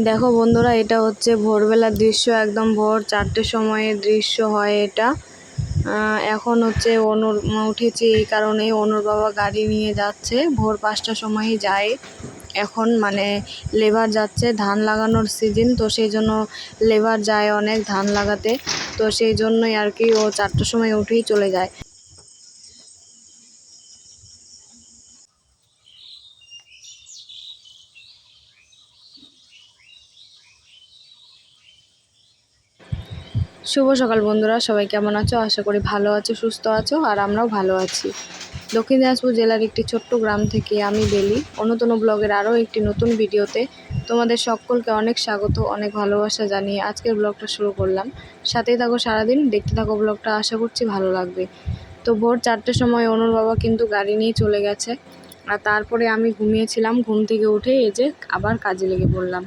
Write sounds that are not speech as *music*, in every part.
দেখো বন্ধুরা, এটা হচ্ছে ভোরবেলার দৃশ্য, একদম ভোর চারটের সময়ের দৃশ্য হয় এটা। এখন হচ্ছে অনুর উঠেছে এই কারণে অনুর বাবা গাড়ি নিয়ে যাচ্ছে, ভোর পাঁচটার সময়ই যায়। এখন মানে লেবার যাচ্ছে, ধান লাগানোর সিজন তো সেই জন্য লেবার যায় অনেক ধান লাগাতে। তো সেই জন্যই আর কি ও চারটার সময় উঠেই চলে যায়। শুভ সকাল বন্ধুরা, সবাই কেমন আছো? আশা করি ভালো আছো, সুস্থ আছো, আর আমরাও ভালো আছি। দক্ষিণ দিনাজপুর জেলার একটি ছোট্ট গ্রাম থেকে আমি বেলি। অন্যতম ব্লগের আরও একটি নতুন ভিডিওতে তোমাদের সকলকে অনেক স্বাগত, অনেক ভালোবাসা জানিয়ে আজকের ব্লগটা শুরু করলাম। সাথেই থাকো সারাদিন, দেখতে থাকো ব্লগটা, আশা করছি ভালো লাগবে। তো ভোর চারটের সময় অনুর বাবা কিন্তু গাড়ি নিয়ে চলে গেছে, আর তারপরে আমি ঘুমিয়েছিলাম, ঘুম থেকে উঠে এই যে আবার কাজে লেগে পড়লাম।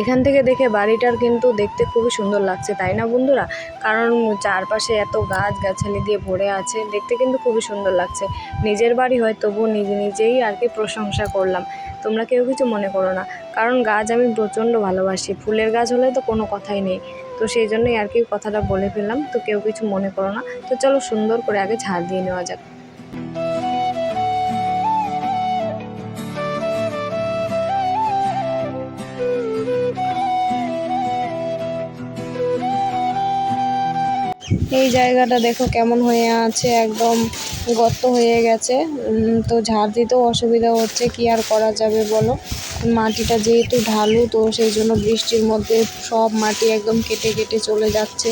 এখান থেকে দেখে বাড়িটার কিন্তু দেখতে খুবই সুন্দর লাগছে, তাই না বন্ধুরা? কারণ চারপাশে এত গাছ গাছালি দিয়ে ভরে আছে, দেখতে কিন্তু খুবই সুন্দর লাগছে। নিজের বাড়ি হয় তবুও নিজে নিজেই আর কি প্রশংসা করলাম। তোমরা কেউ কিছু মনে করো না, কারণ গাছ আমি প্রচণ্ড ভালোবাসি, ফুলের গাছ হলে তো কোনো কথাই নেই। তো সেই জন্যই আর কি কথাটা বলে ফেললাম, তো কেউ কিছু মনে করো না। তো চলো সুন্দর করে আগে ঝাড় দিয়ে নেওয়া যাক। এই জায়গাটা দেখো কেমন হয়ে আছে, একদম গর্ত হয়ে গেছে। তো ঝাড় দিতেও অসুবিধা হচ্ছে, কি আর করা যাবে বলো? মাটিটা যেহেতু ঢালু, তো সেই জন্য বৃষ্টির মধ্যে সব মাটি একদম কেটে কেটে চলে যাচ্ছে।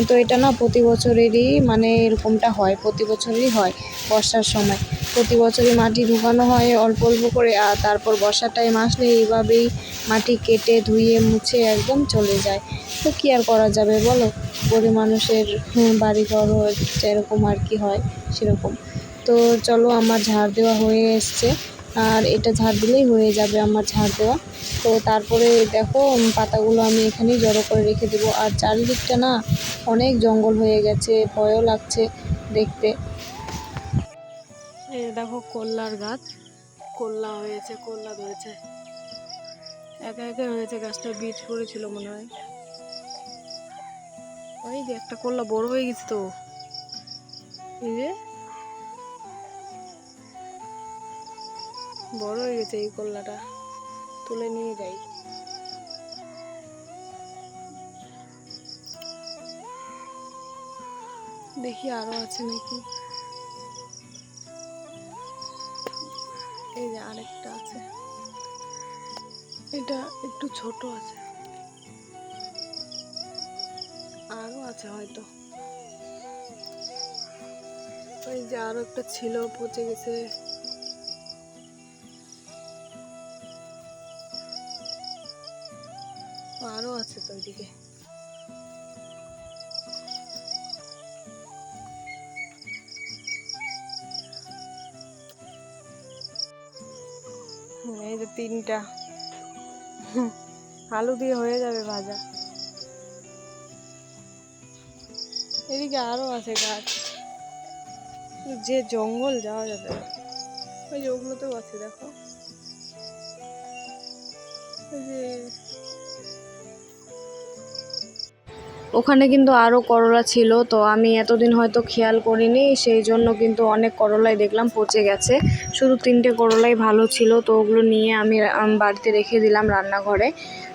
তো এটা না প্রতি বছরেরই মানে এরকমটা হয় প্রতি বছরই হয় বর্ষার সময়। প্রতি বছরই মাটি ঢুকানো হয় অল্প অল্প করে আর তারপর বর্ষার টাইম আসলে এইভাবেই মাটি কেটে ধুয়ে মুছে একদম চলে যায়। তো কী আর করা যাবে বলো? গরিব মানুষের হুম, বাড়িঘর এরকম আর কি হয় সেরকম। তো চলো আমার ঝাড় দেওয়া হয়ে এসছে। আর এটা ঝাড় দিলেই হয়ে যাবে আমার ঝাড় দেওয়া। তো তারপরে দেখো পাতাগুলো আমি এখানেই জড়ো করে রেখে দেবো। আর চারিদিকটা না অনেক জঙ্গল হয়ে গেছে, ভয়ও লাগছে দেখতে। এই দেখো কল্লার গাছ, কল্লা হয়েছে, কল্লা ধরেছে। একা একা হয়েছে গাছটা বীজ পড়েছিল মনে হয়। ওই যে একটা কল্লা বড় হয়ে গেছে তো। এই যে বড় হয়ে গেছে এই কল্লাটা তুলে নিয়ে যাই। দেখি আরও আছে নাকি। এই যে আরেকটা আছে। এটা একটু ছোট আছে। আরও আছে হয়তো। ওই যে আরও একটা ছিল, পচে গেছে। আছে তো ওইদিকে। এই যে তিনটা। আলু দিয়ে হয়ে যাবে ভাজা। এদিকে আরও আছে গাছ। যে জঙ্গল যাওয়া যাবে। ওই যে ওগুলোতেও আছে, দেখো। যে ওখানে কিন্তু আরও করলা ছিল, তো আমি এতদিন হয়তো খেয়াল করিনি, সেই জন্য কিন্তু অনেক করলাই দেখলাম, পচে গেছে। শুধু তিনটে করলাই ভালো ছিল, তো ওগুলো নিয়ে আমি বাড়িতে রেখে দিলাম রান্নাঘরে।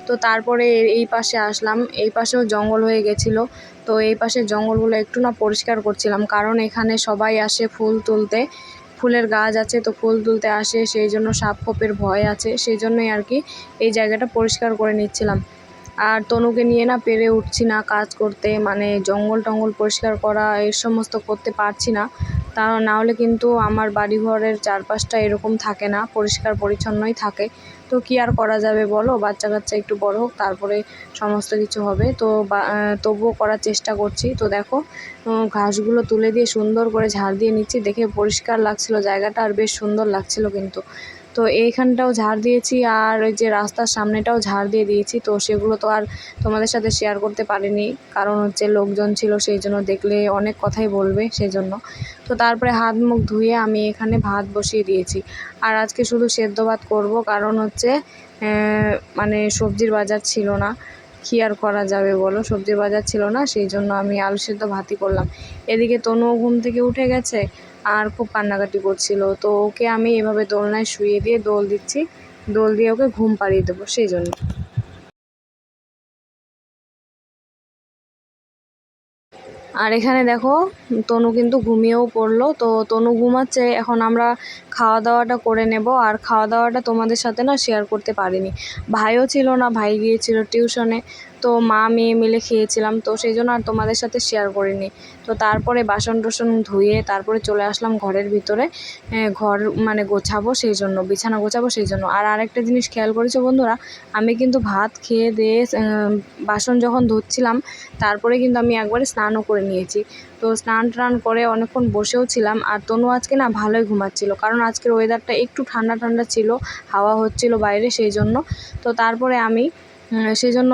তো তারপরে এই পাশে আসলাম, এই পাশেও জঙ্গল হয়ে গেছিল, তো এই পাশে জঙ্গলগুলো একটু না পরিষ্কার করছিলাম, কারণ এখানে সবাই আসে ফুল তুলতে, ফুলের গাছ আছে তো ফুল তুলতে আসে, সেই জন্য সাপ খোপের ভয় আছে, সেই জন্যই আর কি এই জায়গাটা পরিষ্কার করে নিচ্ছিলাম। আর তনুকে নিয়ে না পেরে উঠছি না কাজ করতে মানে জঙ্গল টঙ্গল পরিষ্কার করা এই সমস্ত করতে পারছি না। তা না হলে কিন্তু আমার বাড়িঘরের চারপাশটা এরকম থাকে না, পরিষ্কার পরিচ্ছন্নই থাকে। তো কী আর করা যাবে বলো? বাচ্চা কাচ্চা একটু বড় হোক, তারপরে সমস্ত কিছু হবে। তো তবুও করার চেষ্টা করছি। তো দেখো ঘাসগুলো তুলে দিয়ে সুন্দর করে ঝাড় দিয়ে নিচ্ছি। দেখে পরিষ্কার লাগছিল জায়গাটা, আর বেশ সুন্দর লাগছিল কিন্তু। তো এইখানটাও ঝাড় দিয়েছি আর ওই যে রাস্তার সামনেটাও ঝাড় দিয়ে দিয়েছি। তো সেগুলো তো আর তোমাদের সাথে শেয়ার করতে পারিনি। কারণ হচ্ছে লোকজন ছিল সেই জন্য দেখলে অনেক কথাই বলবে সেই জন্য তো তারপরে হাত মুখ ধুয়ে আমি এখানে ভাত বসিয়ে দিয়েছি। আর আজকে শুধু সেদ্ধ ভাত করব কারণ হচ্ছে মানে সবজির বাজার ছিল না। কী আর করা যাবে বলো? সবজির বাজার ছিল না, সেই জন্য আমি আলু সেদ্ধ ভাতই করলাম। এদিকে তনুও ঘুম থেকে উঠে গেছে আর খুব কান্নাকাটি করছিল। তো ওকে আমি এভাবে দোলনায় শুয়ে দিয়ে দোল দিচ্ছি। দোল দিয়ে ওকে ঘুম পাড়িয়ে দেবো, সেই জন্য। আর এখানে দেখো, তনু কিন্তু ঘুমিয়েও পড়ল। তো তনু ঘুমাচ্ছে, এখন আমরা খাওয়া দাওয়াটা করে নেব। আর খাওয়া দাওয়াটা তোমাদের সাথে না শেয়ার করতে পারিনি। ভাইও ছিল না, ভাই গিয়েছিল টিউশনে তো মা, মেয়ে মিলে খেয়েছিলাম। তো সেই জন্য আর তোমাদের সাথে শেয়ার করিনি। তো তারপরে বাসন টাসন ধুয়ে তারপরে চলে আসলাম ঘরের ভিতরে। ঘর মানে গোছাবো সেই জন্য, বিছানা গোছাবো সেই জন্য। আর আরেকটা জিনিস খেয়াল করেছ বন্ধুরা, আমি কিন্তু ভাত খেয়ে দিয়ে বাসন যখন ধুচ্ছিলাম, তারপরে কিন্তু আমি একবারে স্নানও করে নিয়েছি। তো স্নান টান করে অনেকক্ষণ বসেও ছিলাম। আর তনু আজকে না ভালোই ঘুমাচ্ছিল, কারণ আজকের ওয়েদারটা একটু ঠান্ডা ঠান্ডা ছিল, হাওয়া হচ্ছিল বাইরে সেই জন্য। তো তারপরে আমি সেই জন্য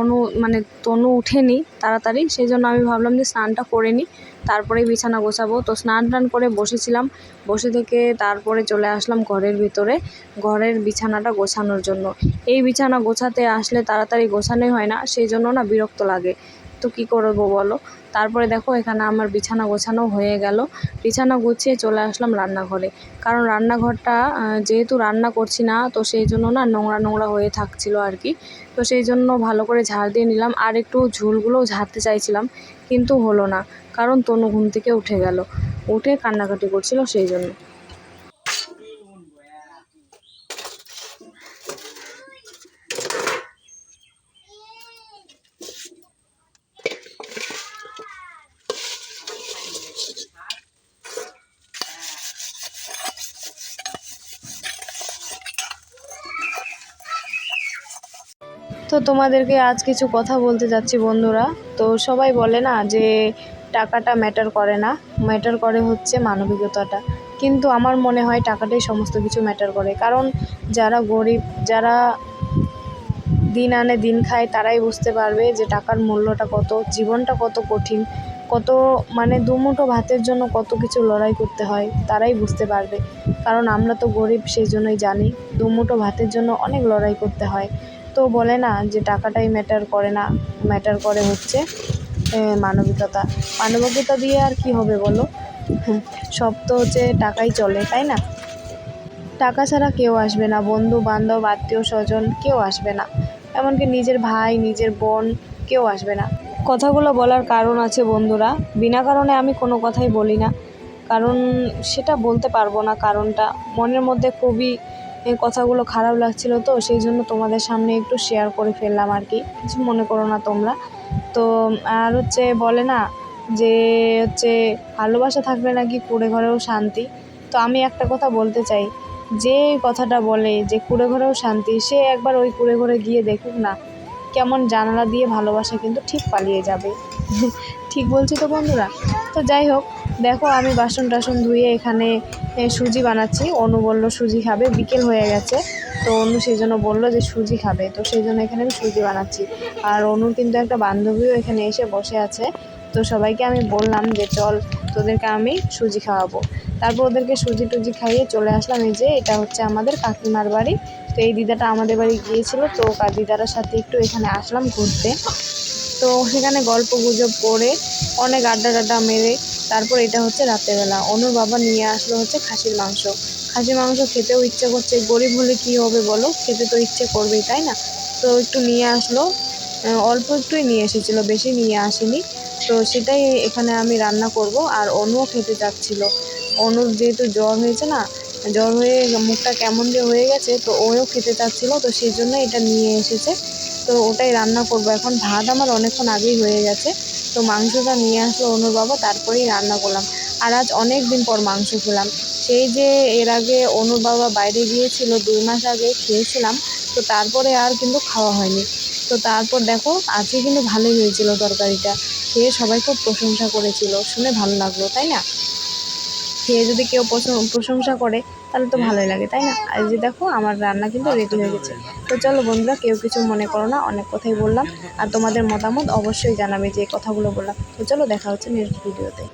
অনু মানে তনু উঠেনি তাড়াতাড়ি সেই জন্য আমি ভাবলাম যে স্নানটা করে নিই তারপরে বিছানা গোছাবো। তো স্নান টান করে বসেছিলাম, বসে থেকে তারপরে চলে আসলাম ঘরের ভিতরে, ঘরের বিছানাটা গোছানোর জন্য। এই বিছানা গোছাতে আসলে তাড়াতাড়ি গোছানোই হয় না সেই জন্য না বিরক্ত লাগে। তো কী করব বলো? তারপরে দেখো এখানে আমার বিছানা গোছানো হয়ে গেল। বিছানা গুছিয়ে চলে আসলাম রান্নাঘরে। কারণ রান্নাঘরটা যেহেতু রান্না করছি না, তো সেই জন্য না নোংরা নোংরা হয়ে থাকছিল আর কি। তো সেই জন্য ভালো করে ঝাড় দিয়ে নিলাম। আর একটু ঝুলগুলোও ঝাড়তে চাইছিলাম, কিন্তু হলো না। কারণ তনু ঘুম থেকে উঠে গেল। উঠে কান্নাকাটি করছিল সেই জন্য। তো তোমাদেরকে আজ কিছু কথা বলতে যাচ্ছি বন্ধুরা। তো সবাই বলে না যে টাকাটা ম্যাটার করে না। ম্যাটার করে হচ্ছে মানবিকতাটা। কিন্তু আমার মনে হয় টাকাটাই সমস্ত কিছু ম্যাটার করে। কারণ যারা গরিব, যারা দিন আনে দিন খায়, তারাই বুঝতে পারবে যে টাকার মূল্যটা কত, জীবনটা কত কঠিন, কত মানে দুমুঠো ভাতের জন্য কত কিছু লড়াই করতে হয়, তারাই বুঝতে পারবে। কারণ আমরা তো গরিব, সেই জন্যই জানি, দুমুঠো ভাতের জন্য অনেক লড়াই করতে হয়। তো বলে না যে টাকাটাই ম্যাটার করে না ম্যাটার করে হচ্ছে মানবিকতা। মানবিকতা দিয়ে আর কি হবে বলো? সব তো হচ্ছে টাকাই চলে, তাই না? টাকা ছাড়া কেউ আসবে না, বন্ধু বান্ধব, আত্মীয় স্বজন কেউ আসবে না। এমনকি নিজের ভাই, নিজের বোন কেউ আসবে না। কথাগুলো বলার কারণ আছে বন্ধুরা। বিনা কারণে আমি কোনো কথাই বলি না। কারণ সেটা বলতে পারব না কারণটা। মনের মধ্যে খুবই এই কথাগুলো খারাপ লাগছিল তো, সেই জন্য তোমাদের সামনে একটু শেয়ার করে ফেললাম আর কি। কিছু মনে করো না তোমরা। তো, আর হচ্ছে বলে না যে হচ্ছে ভালোবাসা থাকলে নাকি কুড়ে ঘরেও শান্তি। তো আমি একটা কথা বলতে চাই, যে কথাটা বলে যে কুড়ে ঘরেও শান্তি, সে একবার ওই কুড়ে ঘরে গিয়ে দেখুক না, কেমন জানালা দিয়ে ভালোবাসা কিন্তু ঠিক পালিয়ে যাবে। *laughs* ঠিক বলছি তো বন্ধুরা? তো যাই হোক দেখো, আমি বাসন টাসন ধুয়ে এখানে সুজি বানাচ্ছি। অনু বলল সুজি খাবে, বিকেল হয়ে গেছে। তো অনু সেই জন্য বলল যে সুজি খাবে। তো সেই জন্য এখানে আমি সুজি বানাচ্ছি। আর অনুর কিন্তু একটা বান্ধবীও এখানে এসে বসে আছে। তো সবাইকে আমি বললাম যে, চল, তোদেরকে আমি সুজি খাওয়াবো। তারপর ওদেরকে সুজি টুজি খাইয়ে চলে আসলাম। এই যে, এটা হচ্ছে আমাদের কাকিমার বাড়ি। তো এই দিদাটা আমাদের বাড়ি গিয়েছিল। তো কা দিদার সাথে একটু এখানে আসলাম ঘুরতে। তো সেখানে গল্প গুজব করে, অনেক আড্ডা টাড্ডা মেরে তারপর এটা হচ্ছে রাত্রেবেলা অনুর বাবা নিয়ে আসলো হচ্ছে খাসির মাংস। খাসির মাংস খেতেও ইচ্ছে করছে, গরিব হলে কী হবে বলো? খেতে তো ইচ্ছে করবেই, তাই না? তো একটু নিয়ে আসলো। অল্প একটুই নিয়ে এসেছিল, বেশি নিয়ে আসেনি। তো সেটাই এখানে আমি রান্না করব। আর অনুও খেতে চাচ্ছিল। অনুর যেহেতু জ্বর হয়েছে না, জ্বর হয়ে মুখটা কেমন যে হয়ে গেছে, তো ওও খেতে চাচ্ছিল। তো সেই জন্য এটা নিয়ে এসেছে। তো ওটাই রান্না করব। এখন ভাত আমার অনেকক্ষণ আগেই হয়ে গেছে। তো মাংসটা নিয়ে আসলো অনুর বাবা, তারপরেই রান্না করলাম। আর আজ অনেক দিন পর মাংস খেলাম। সেই যে এর আগে অনুর বাবা বাইরে গিয়েছিল, দুই মাস আগে খেয়েছিলাম, তো তারপরে আর কিন্তু খাওয়া হয়নি। তো তারপর দেখো, আজকে কিন্তু ভালোই হয়েছিল তরকারিটা। খেয়ে সবাই খুব প্রশংসা করেছিল, শুনে ভালো লাগল, তাই না? খেয়ে যদি কেউ প্রশ- প্রশংসা করে তাহলে তো ভালোই লাগে, তাই না? আর যে দেখো, আমার রান্না কিন্তু রেডি হয়ে গেছে। তো চলো বন্ধুরা, কেউ কিছু মনে করো না, অনেক কথাই বললাম। আর তোমাদের মতামত অবশ্যই জানাবে যে কথাগুলো বললাম। তো চলো দেখা হচ্ছে নেক্সট ভিডিওতে